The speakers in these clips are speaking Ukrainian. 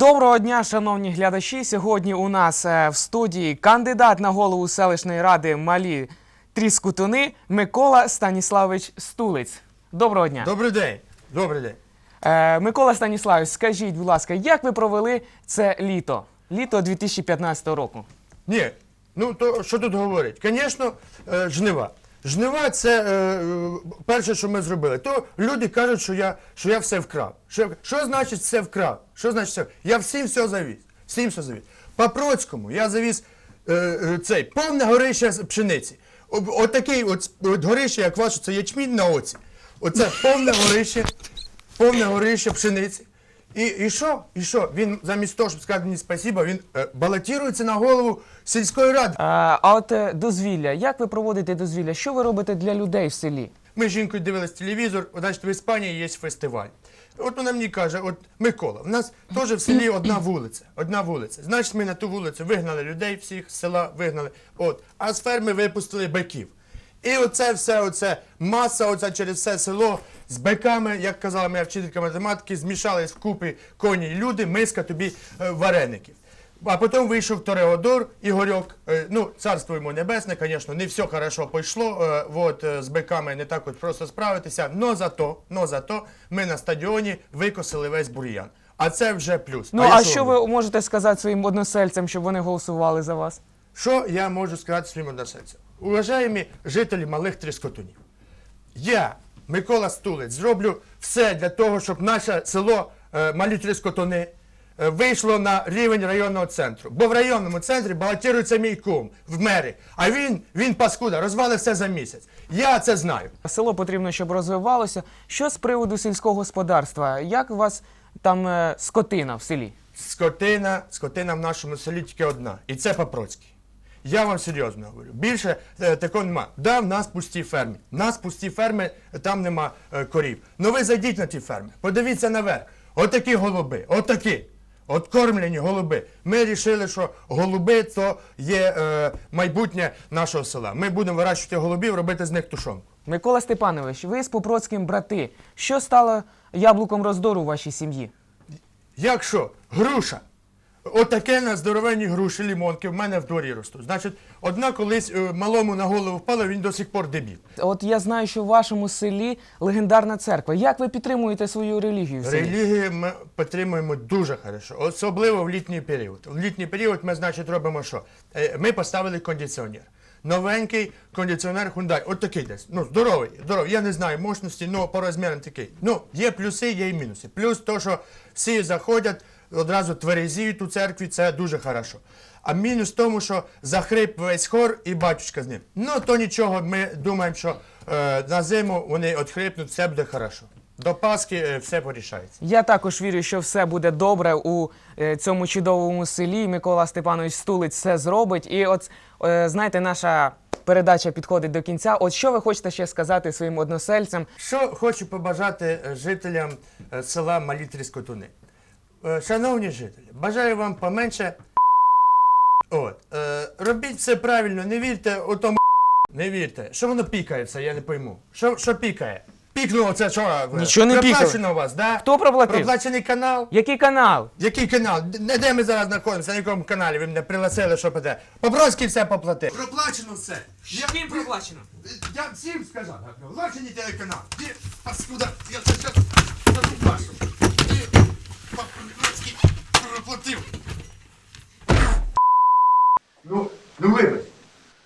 Доброго дня, шановні глядачі. Сьогодні у нас е, в студії кандидат на голову селищної ради Малі Тріскутуни Микола Станіславович Стулиць. Доброго дня. Добрий день. Добрий день. Е, Микола Станіславович, скажіть, будь ласка, як ви провели це літо? Літо 2015 року. Ні, ну то що тут говорить? Звісно, е, жнива. Жнива це е, е, перше, що ми зробили. То люди кажуть, що я, що я все вкрав. Що, що значить все вкрав? Що значить все? Я всім все завіз. Всім все завіз. По Процькому я завіз е, е, цей повне горище пшениці. Отакий от, от горище, як ваше, це ячмінь на оці. Оце повне горище, повне горище пшениці. І, і що? І що? Він замість того, щоб сказати мені спасіба, він е, балотується на голову сільської ради. Е, А от е, дозвілля, як ви проводите дозвілля? Що ви робите для людей в селі? Ми з жінкою дивились телевізор, от, значить, в Іспанії є фестиваль. От вона мені каже, от Микола, в нас теж в селі одна вулиця. Одна вулиця. Значить, ми на ту вулицю вигнали людей всіх з села, вигнали. От. А з ферми випустили биків. І оце все, оце маса, оця через все село з биками, як казала моя вчителька математики, змішались вкупи коні і люди, миска тобі е, вареників. А потім вийшов Тореодор Ігорьок. Е, Ну, царство йому небесне, звісно, не все хорошо пішло. Вот, е, з биками не так от просто справитися. Но зато, но зато ми на стадіоні викосили весь бур'ян. А це вже плюс. Ну я а що ви можете сказати своїм односельцям, щоб вони голосували за вас? Що я можу сказати своїм односельцям? Уважаємі жителі малих тріскотунів, я, Микола Стулець, зроблю все для того, щоб наше село е, Малі Тріскотуни е, вийшло на рівень районного центру. Бо в районному центрі балотується мій кум в мери, а він, він паскуда, розвалив все за місяць. Я це знаю. Село потрібно, щоб розвивалося. Що з приводу сільського господарства? Як у вас там е, скотина в селі? Скотина, скотина в нашому селі тільки одна. І це Папроцький. Я вам серйозно говорю. Більше е, такого нема. Да, в нас пусті ферми. В нас пусті ферми, там нема е, корів. Ну ви зайдіть на ті ферми, подивіться наверх. Отакі голуби, отакі. От кормлені голуби. Ми вирішили, що голуби то є е, майбутнє нашого села. Ми будемо вирощувати голубів, робити з них тушонку. Микола Степанович, ви з Попроцьким брати. Що стало яблуком роздору у вашій сім'ї? Як що? Груша. Отаке на здоровенні груші лімонки в мене в дворі ростуть. Значить, одна колись е, малому на голову впала, він до сих пор дебіл. От я знаю, що в вашому селі легендарна церква. Як ви підтримуєте свою релігію в селі? Релігію ми підтримуємо дуже хорошо, особливо в літній період. В літній період ми, значить, робимо що? Е, Ми поставили кондиціонер. Новенький кондиціонер Hyundai. От такий десь. Ну, здоровий, здоровий. Я не знаю мощності, але по розмірам такий. Ну, є плюси, є і мінуси. Плюс то, що всі заходять, одразу тверезіють у церкві, це дуже хорошо. А мінус в тому, що захрип весь хор і батюшка з ним. Ну, то нічого, ми думаємо, що е, на зиму вони отхрипнуть, все буде хорошо. До Пасхи е, все порішається. Я також вірю, що все буде добре у е, цьому чудовому селі. Микола Степанович Стулиць все зробить. І от е, знаєте, наша передача підходить до кінця. От що ви хочете ще сказати своїм односельцям? Що хочу побажати е, жителям е, села Малі Тріскотуни. Е, Шановні жителі, бажаю вам поменше. От, е, робіть все правильно, не вірте у тому. Не вірте. Що воно пікає все, я не пойму. Що, що пікає? Пікнуло це що? Нічого не пікало. Проплачено у вас, да? Хто проплатив? Проплачений канал? Який канал? Який канал? Де, де ми зараз знаходимося? На якому каналі? Ви мене пригласили, що піде? Побродський все поплатив. Проплачено все. Я, Яким проплачено? я всім сказав, влачені телеканал. Ти, паскуда, я це зараз вашу. Ти, Побродський, проплатив. Ну, ну вибач.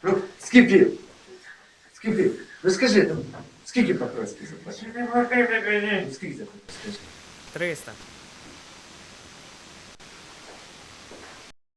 Ну, скільки? Скільки? Ну скажи там, скільки Покровський заплатив? Скільки заплатив? 300.